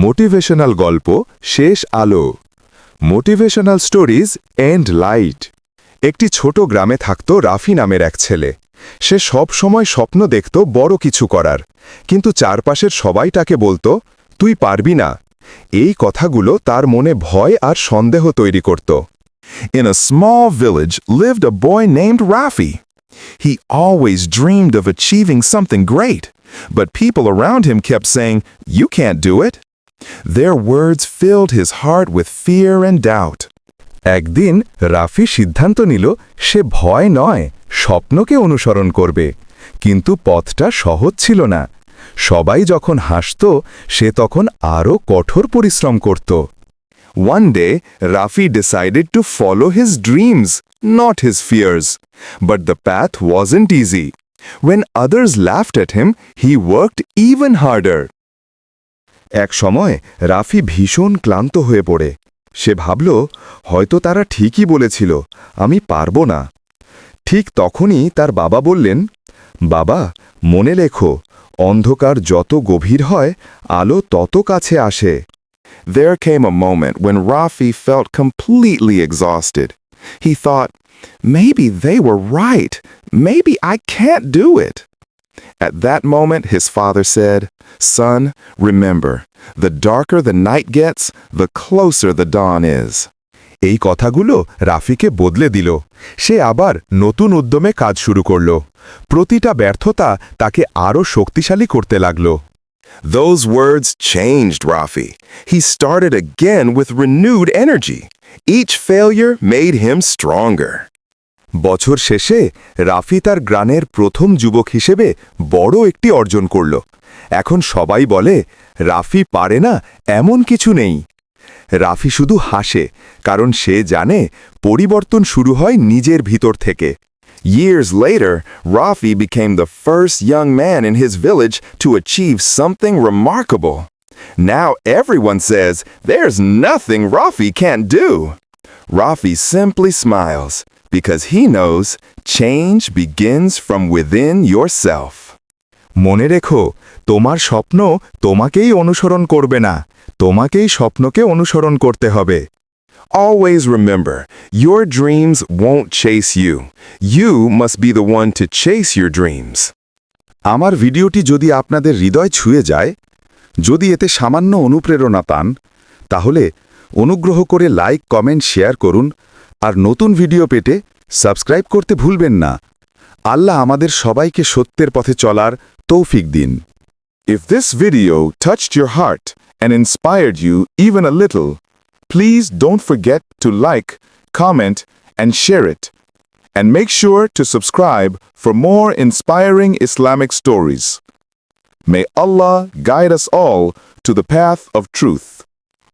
Motivational গল্প শেষ আলো। Motivational stories and light. একটি ছোট গ্রামে থাকত রাফি নামের এক ছেলে। সে সব সময় স্বপ্ন দেখত বড় কিছু করার। কিন্তু চারপাশের সবাই তাকে বলতো তুই পারবি না। এই কথাগুলো তার মনে ভয় আর সন্দেহ তৈরি করত। In a small village lived a boy named Rafi. He always dreamed of achieving something great, but people around him kept saying, You can't do it. Their words filled his heart with fear and doubt. একদিন রাফি সিদ্ধান্ত নিল সে ভয় নয় স্বপ্নকে অনুসরণ করবে কিন্তু পথটা সহজ ছিল না সবাই যখন হাসত সে তখন আরও কঠোর পরিশ্রম করত One day, Rafi decided to follow his dreams, not his fears. But the path wasn't easy. When others laughed at him, he worked even harder. এক সময় রাফি ভীষণ ক্লান্ত হয়ে পড়ে সে ভাবল হয়তো তারা ঠিকই বলেছিল আমি পারব না ঠিক তখনই তার বাবা বললেন বাবা মনে লেখো অন্ধকার যত গভীর হয় আলো তত কাছে আসে There came a moment when Rafi felt completely exhausted. He thought, maybe they were right. Maybe I can't do it. At that moment, his father said, Son, remember, the darker the night gets, the closer the dawn is. এই কথাগুলো রাফিকে বদলে দিল সে আবার নতুন উদ্যমে কাজ শুরু করল প্রতিটা ব্যর্থতা তাকে আরও শক্তিশালী করতে লাগল Those words changed Rafi. He started again with renewed energy. Each failure made him stronger. বছর শেষে রাফি তার গ্রানের প্রথম যুবক হিসেবে বড় একটি অর্জন করল এখন সবাই বলে রাফি পারে না এমন কিছু নেই রাফি শুধু হাসে কারণ সে জানে পরিবর্তন শুরু হয় নিজের ভিতর থেকে years later Rafi became the first young man in his village to achieve something now Now everyone says, there's nothing Rafi can't do. Rafi simply smiles. Because he knows change begins from within yourself. মনে রেখো তোমার স্বপ্ন তোমাকেই অনুসরণ করবে না তোমাকেই স্বপ্নকে অনুসরণ করতে হবে Always remember, your dreams won't chase you. You must be the one to chase your dreams. আমার ভিডিওটি যদি আপনাদের হৃদয় ছুঁয়ে যায় যদি এতে সামান্য অনুপ্রেরণা পান তাহলে অনুগ্রহ করে লাইক কমেন্ট শেয়ার করুন আর নতুন ভিডিও পেতে সাবস্ক্রাইব করতে ভুলবেন না আল্লাহ আমাদের সবাইকে সত্যের পথে চলার তৌফিক দিন If this video touched your heart and inspired you even a little, please don't forget to like, comment, and share it. And make sure to subscribe for more inspiring Islamic stories. May Allah guide us all to the path of truth.